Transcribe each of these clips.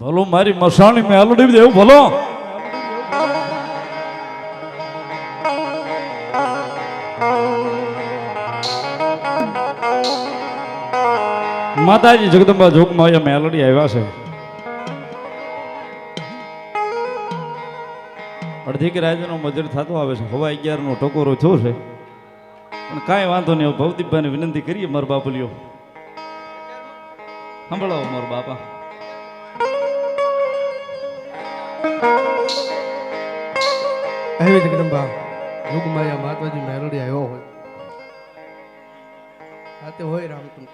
ભલો મારી મસાણી મેં હલડી દેવું ભલો? માતાજી જગદંબા જોગમાં અહીંયા મેલડી આવ્યા છે. અડધી કે રાજનો મજૂર થતો આવે છે, હવા અગિયાર નો ટકોરો થયો છે. પણ કાંઈ વાંધો નહીં, ભવદીપભાઈને વિનંતી કરીએ, મારા બાપુલીઓ સાંભળાવો મારા બાપા. આવી જગદંબા યુગમાયા માતાજી મેલડી આવ્યો હોય સાથે હોય રામકુંડ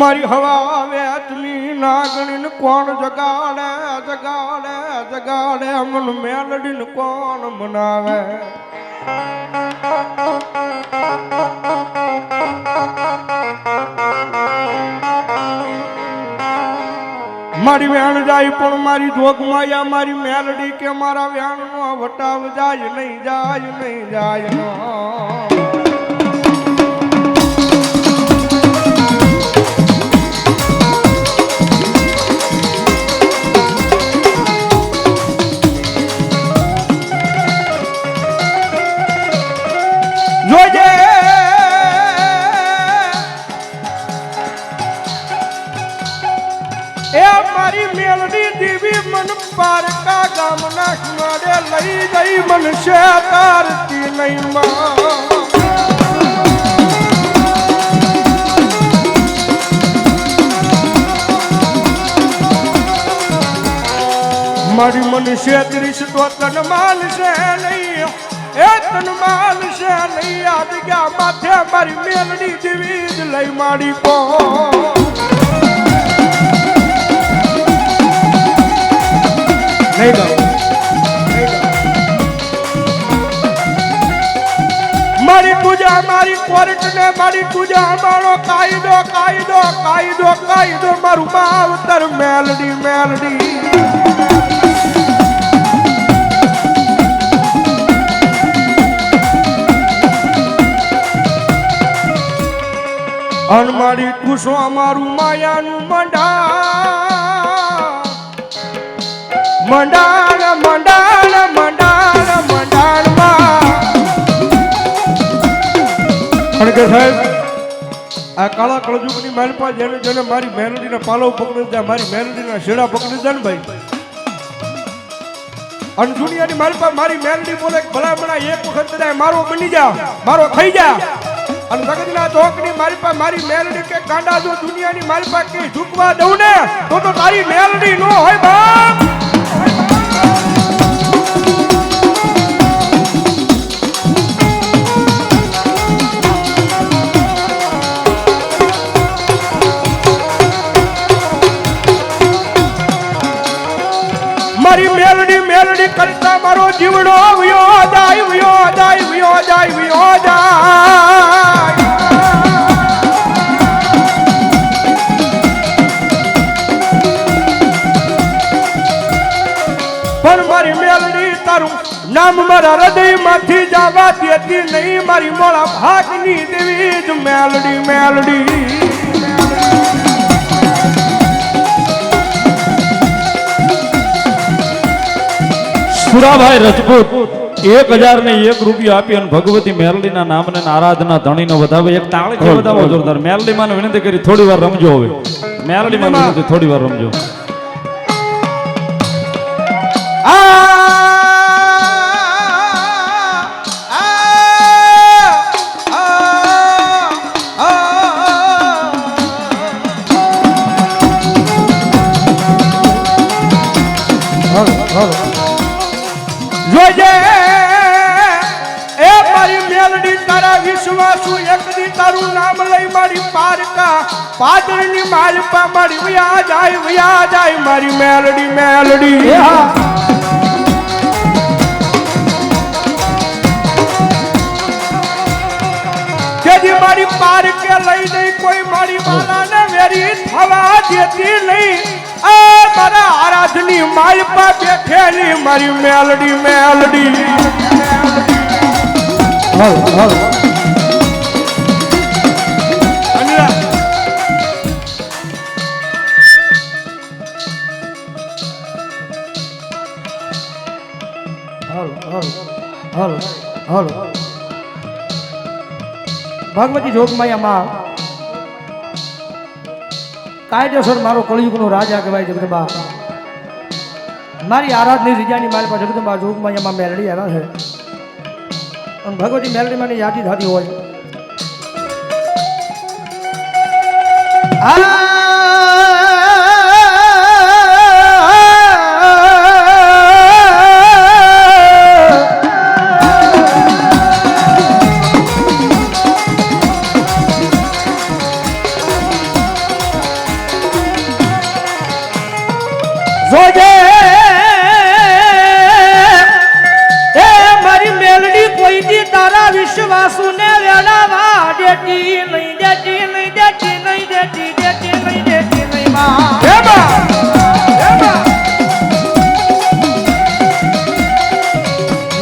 મારી હવા આવે વેચની નાગણી કોણ જગાડે જગાડે જગાડે મન મેલડીને કોણ મનાવે? મારી વેણ જાય પણ મારી જોગ માયા, મારી મેલડી કે મારા વેણ નો વટાવ જાય, નહીં જાય નહીં જાય. ગામના કિનારે લઈ ગઈ મન છે તારતી નહીં માં. મારી મનુષ્ય ત્રીસ તો તન છે નહીં. એ તન છે નહીં. આજ ગયા માથે મારી મેલડી જીવી લઈ મારી કો નહીં. મારી પૂજા, મારી કોર્ટ ને મારી પૂજા મારો કાયદો કાયદો કાયદો કાયદો, મારું માવતર મેલડી મેલડી અન મારી ટૂસો અમારું માયાનું મંડા મંડાણ મંડાણ મંડાણ, મંડાણમાં. આ કાળા કળજુગની મારી પાસે જેને જેને મારી મેલડીના પાલો પકડી દીધા મારી મેલડીના શેડા પકડી દીધા ને ભાઈ? અને દુનિયાની પાસે મારી મેલડી બોલે ભલા ભલા એક વખત મારો બની જા, મારો થઈ જા. અને જગતના ચોકની મારી પાસે મારી મેલડી કે ગાંડા જો મારી પાસે કે ઝૂકવા દઉં ને, તો તો તારી મેલડી નો હોય બાપ. પણ મારી મેલડી તારું નામ મારા હૃદયમાંથી જવા દેતી નહીં. મારી મોળા ભાગની દેવી જ મેલડી મેલડી. સુરાભાઈ રજપૂત એક હજાર ને એક રૂપિયા આપી અને ભગવતી મેલડીના નામને ને આરાધના ધણીનો વધાવે. એક તાળી વધાવો જોરદાર. મેલડી માં વિનંતી કરી થોડી વાર રમજો હવે. મેલડી માં વિનંતી થોડી વાર રમજો. મેલડી તારા વિશ્વાસુ એક દી તારું નામ લઈ મારી પારકા. પાદળની માલપા મારી વ્યા જાય વ્યા જાય મારી મેલડી મેલડી. તેથી મારી પારકે લઈ જઈ કોઈ મારી માલાને વેરી થવા દેતી નહીં. એ મારા આરાધની માલપા બેઠેલી મારી મેલડી મેલડી. ભગવતી જોગમાયામાં કાયદેસર મારો કળિયુગનો રાજા કહેવાય જગદંબા. મારી આરાધની રીજાની મારી પાસે જગદંબા જોગમાયામાં મેળડી આવ્યા છે. અને ભગવતી મેલડીમાંની યાદી થતી હોય. આ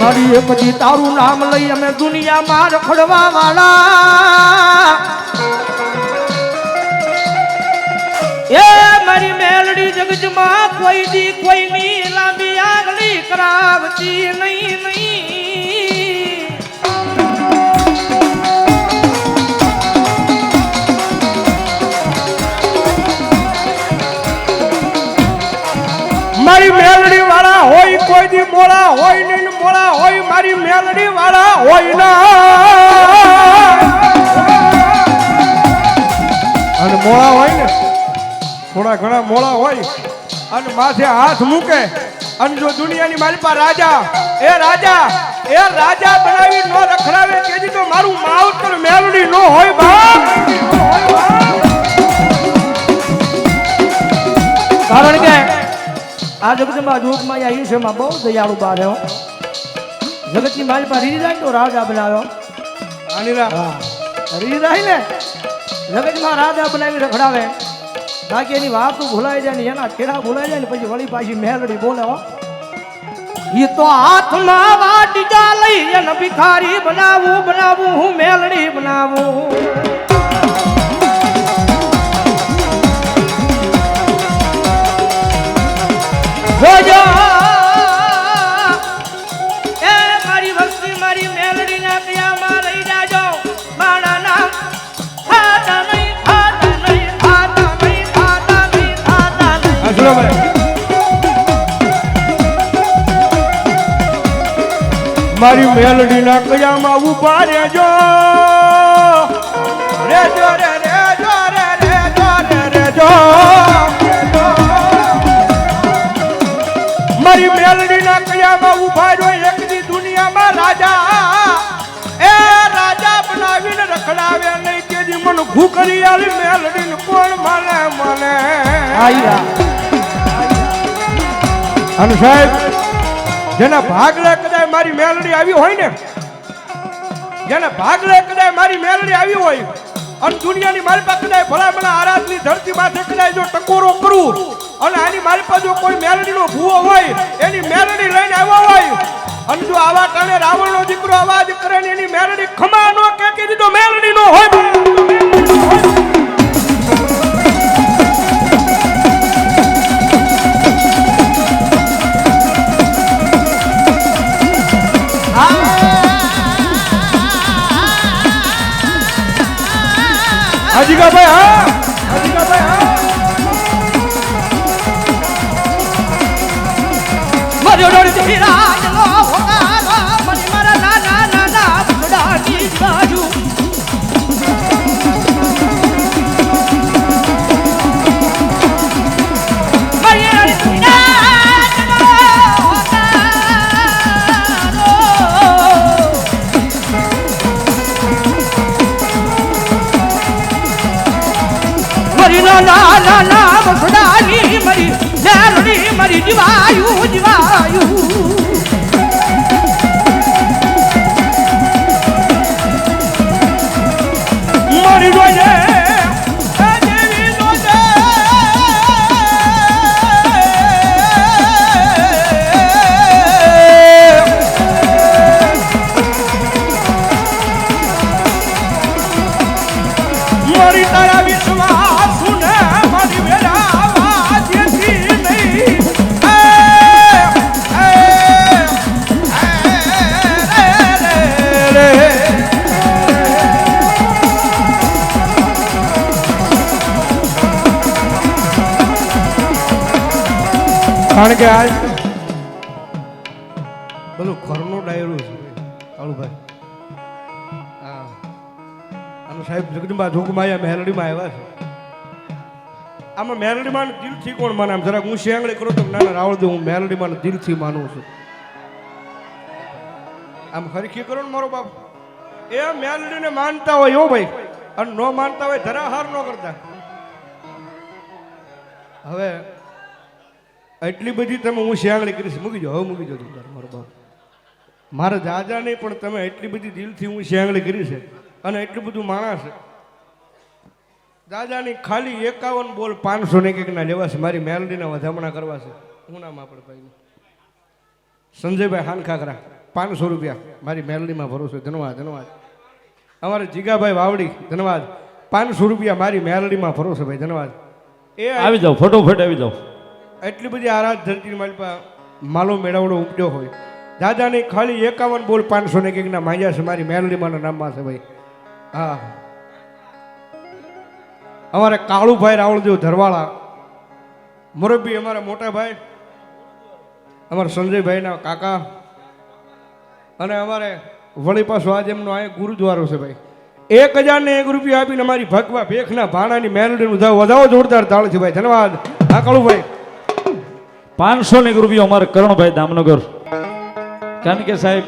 મારી એક દી તારું નામ લઈ અમે દુનિયામાં રખડવા વાળા. એ મારી મેલડી જગજમાં કોઈ દી કોઈ ની લાંબી આગળી કરાવતી નહીં નહીં. મારી મેલડી વાળા હોય, કોઈ દી મોળા હોય નહીં. મોળા હોય, મારી મેલડી વાળા હોય ના અને મોળા હોય ને થોડા ઘણા મોળા હોય. અને માથે હાથ મૂકે. અને જો દુનિયાની મારી પાસે રાજા, એ રાજા એ રાજા બનાવી નો રખડાવે તેથી તો મારું માવતર મેલડી નો હોય બાપ. કારણ કે આ જગતમાં છે ઈશ્વરમાં બહુ દયાળુ બા રહ્યો જગતની જાય ને તો રાજા બનાવ્યો. થાય ને જગતમાં રાજા બનાવી રખડાવે. બાકી એની વાતો ભૂલાઈ જાય ને એના કેડા ભૂલાઈ જાય ને પછી વળી પાછી મેલડી બોલે ઈ તો હાથમાં વાટિકા લઈ એને ભિખારી બનાવું બનાવું હું મેલડી બનાવું. જોજો મારી મેલડી ના કયામાં ઊભા રેજો રેજો રે રેજો રે રેજો રે રેજો મારી મેલડી ના કયામાં ઊભા એક દી દુનિયામાં રાજા. એ રાજા બનાવીને રખડાવે નહીં કે દી મન ભૂખરી આલી મેલડી ને કોણ માને આયા અને સાહેબ જેના ભાગલે કદાચ મારી મેલડી આવી હોય ને, જેના ભાગલે કદાચ મારી મેલડી આવી હોય, અને દુનિયાની મારી પાસે કદાચ ભલામણા આરાધની ધરતી માથે કદાચ જો ટકોરો કરું, અને આની મારી પાસે જો કોઈ મેલડીનો ભૂવો હોય, એની મેલડી લઈને આવ્યો હોય, અને જો આવા ટાણે રાવણનો દીકરો અવાજ કરે ને એની મેલડી ખમા નો કે દીધો મેલડી નો હોય હાજીકાભાઈ હા? હાજીકાભાઈ હા મારી ડોળી રાજ નાના નાના બુડાની મરી મેરડી મરી જીવાયું જીવાયું. મરી જોજે કારણ કે આજ બધું ઘરનો ડાયરો છે. કાળુભાઈ હા. અને સાહેબ જગદંબા જોગમાયા મેલડીમાં આવ્યા છે. આમાં મેલડીમાં દિલથી કોણ માને? આમ જરાક હું શેંગડી કરું તો ના રાવળ દે, હું મેલડીમાં દિલથી માનું છું. આમ હરખી કરો ને મારો બાપ. એ મેલડીને માનતા હોય એવો ભાઈ. અને ન માનતા હોય, ધરાહાર ન કરતા. હવે એટલી બધી તમે હું શિયાળી કરીશ. મૂકી જાઓ, હવે મૂકી જાઓ તાર, મારો બાપ. મારા જાજા પણ તમે એટલી બધી દિલથી હું શિયાળી કરી છે અને એટલું બધું માણસ દાદાની ખાલી એકાવન બોલ પાંચસો ને કંઈક ના લેવા છે. મારી મેલડીના વધામણા કરવા છે. હું નામ આપણે ભાઈ સંજયભાઈ હાનખાકરા પાંચસો રૂપિયા. મારી મેલડીમાં ભરોસો, ધન્યવાદ ધન્યવાદ. અમારે જીગાભાઈ વાવડી, ધન્યવાદ. પાંચસો રૂપિયા મારી મેલડીમાં ભરોસો, ભાઈ, ધન્યવાદ. એ આવી જાઓ, ફટોફટ આવી જાઓ. એટલી બધી આરાધ ધરતી મારી પાસે માલો મેળવડો ઉપડ્યો હોય. દાદાની ખાલી એકાવન બોલ પાંચસો ને કંઈકના માંગ્યા છે, મારી મેલડીમાના નામમાં છે ભાઈ. હા. અમારે કાળુભાઈ રાવળદેવ ધરવાળા, મોરબી અમારા મોટા ભાઈ, અમારા સંજયભાઈના કાકા, અને અમારે વળી પાછો આજે એમનો અહીંયા ગુરુદ્વારો છે ભાઈ. એક હજાર ને એક રૂપિયા આપીને અમારી ભગવા ભેખના ભાણાની મેલડીનું વધારો જોરદાર તાળ છે ભાઈ. ધન્યવાદ. હા, કાળુભાઈ. પાંચસો ની એક અમારે કરણભાઈ દામનગર. કારણ કે સાહેબ,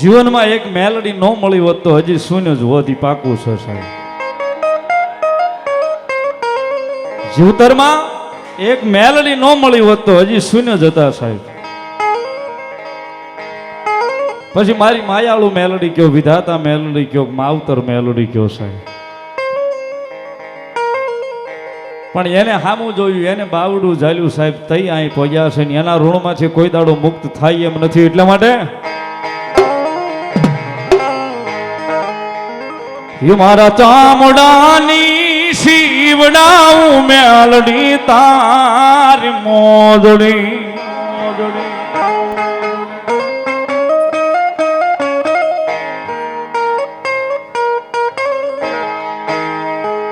જીવનમાં એક મેલડી ન મળી હોત તો હજી શૂન્ય જ હોત પાકું છે સાહેબ. જીવતરમાં એક મેલડી ન મળી હોત તો હજી શૂન્ય જ હતા સાહેબ. પછી મારી માયાળુ મેલડી કયો, વિધાતા મેલડી કયો, માવતર મેલડી કયો સાહેબ. પણ એને હામું જોયું, એને બાવડું ઝાલ્યું, સાહેબ, તઈ અહીં પહોંચ્યા છે ને એના ઋણમાંથી કોઈ દાડો મુક્ત થાય એમ નથી. એટલા માટે મારા ચામડાની શિવડાવું મેલડી તારી મોદડી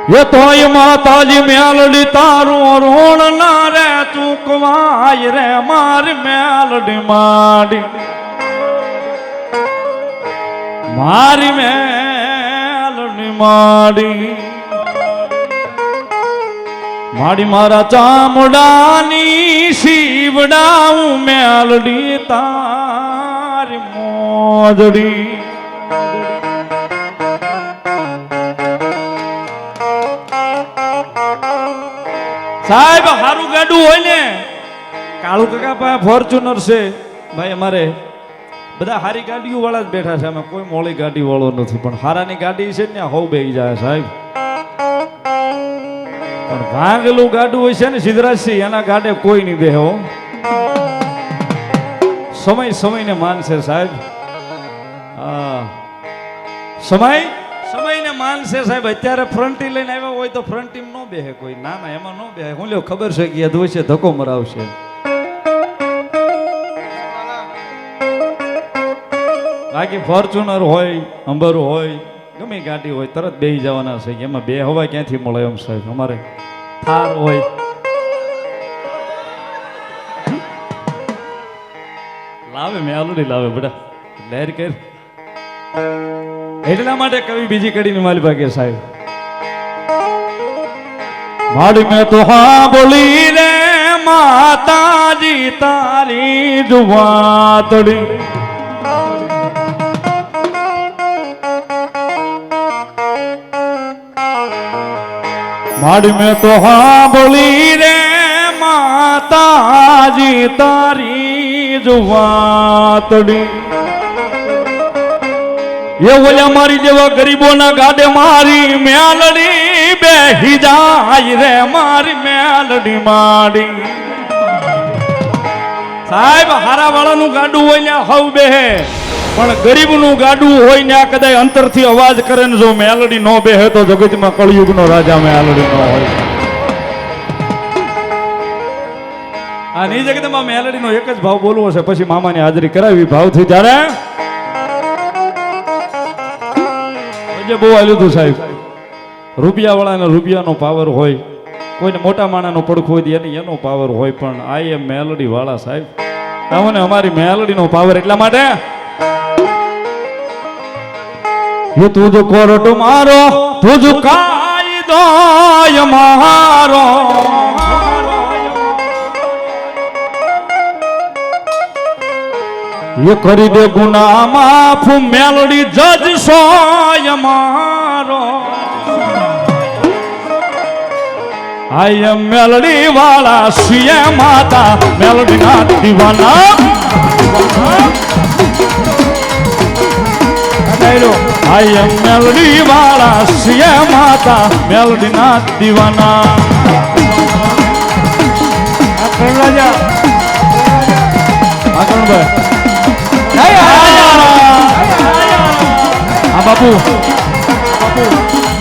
તોય માતાજી મેલડી તારું ઋણ ના રે ચૂકવાય રે મારી મેલડી માડી મારી મેલડી માડી માડી મારા ચામડાની શિવડાવું મેલડી તારી મોદડી સાહેબ, હારું ગાડું હોય ને. કાળુ કાકા પાસે ફોર્ચ્યુનર છે. ભાઈ, અમારે બધા હારી ગાડીઓ વાળા જ બેઠા છે. અમે કોઈ મોળી ગાડી વાળો નથી. પણ હારાની ગાડી છે ને હવ બે જાય સાહેબ. પણ ભાંગેલું ગાડું હોય છે ને, સિદ્ધરાજસિંહ, એના ગાડે કોઈ નહીં બેહો સમય સમયને માનશે સાહેબ. સમય? માનશે સાહેબ, અત્યારે ફ્રન્ટી લઈને આવ્યા હોય તો ફ્રન્ટ ટીમ ન બેહે કોઈ. ના ના, એમાં ન બેહે. હું લ્યો, ખબર છે કે યાદ છે, ધક્કો મરાવશે. બાકી ફોર્ચ્યુનર હોય, અંબર હોય, ગમે ગાડી હોય, તરત બેહી જવાના છે. એમાં બે હવા ક્યાંથી મળે એમ સાહેબ? અમારે થાર હોય. લાવે, મેં આલુડી લાવે બડા લહેર કર. એટલા માટે કવિ બીજી કડીની માલ ભાગે સાહેબ. માડી મેં તો હા બોલી રે, માતાજી, તારી જુવાતડી માડી મેં તો હા બોલી રે, માતાજી, તારી જુવાતડી એ ઓલા મારી જેવા ગરીબોના ગાડે મારી મેલડી બેહી જાય રે મારી મેલડી માડી. સાહેબ હારા વાળાનું ગાડું હોય ને હવ બેહે. પણ ગરીબનું ગાડું હોય ને આ કદાચ અંતરથી અવાજ કરે ને જો મેલડી નો બેહે તો જગતમાં કળયુગનો રાજા મેલડી નો હોય. આ ની જગતમાં મેલડીનો એક જ ભાવ બોલવો છે, પછી મામાની હાજરી કરાવી ભાવથી. જ્યારે આજે બહુ આવ્યું હતું સાહેબ. રૂપિયાવાળાને રૂપિયાનો પાવર હોય, કોઈને મોટા માણાનો પડખો હોય એને એનો પાવર હોય, પણ આ એ મેલડી વાળા સાહેબ. તમને અમારી મેલડીનો પાવર એટલા માટે? એ તું જ કોરટ મારો, તું જ કાયદો મારો. એ કરી દે ગુના માફ, મેલડી જજ સોય મારો. આય મેલડી વાળા સિય માતા, મેલડી ના દીવાના. આય મેલડી વાળા સિય માતા, મેલડી ના દીવાના. રાજા. આગળભાઈ હા બાપુ એક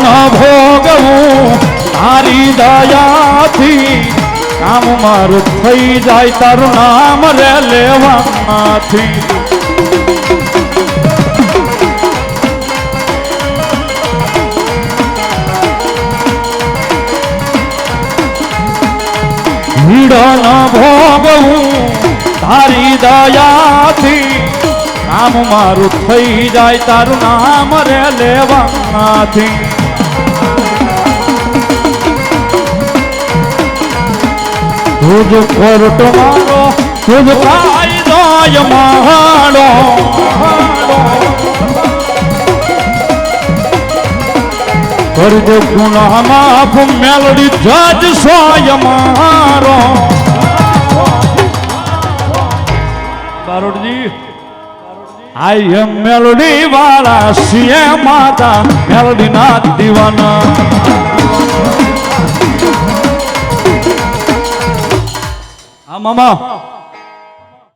ભીડના ભોગવું તારી દયાથી કામ મારું થઈ જાય, તારું નામ રે લેવામાંથી. ન ભોગવું, તારી દયાથી નામ મારું થઈ જાય, તારું નામ રે લેવાથી તુજ કોરટ મારો તુજ કાયદો માડો કરજો ગુના માફ મેલડી જજ સોય મારો. બારોડજી આઈ એમ મેલડી વાળા સીએ માતા મેલડી ના દીવાના. હા મામા